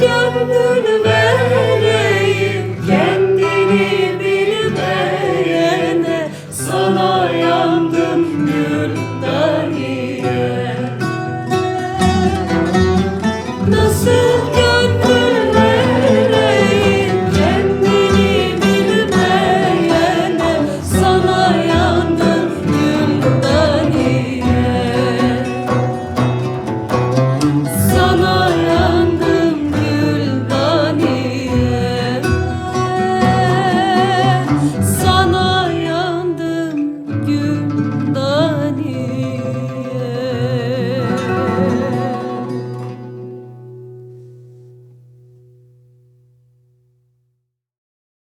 gönlünü vereyim Kendini bilmeyene Sana yandım gül Nasıl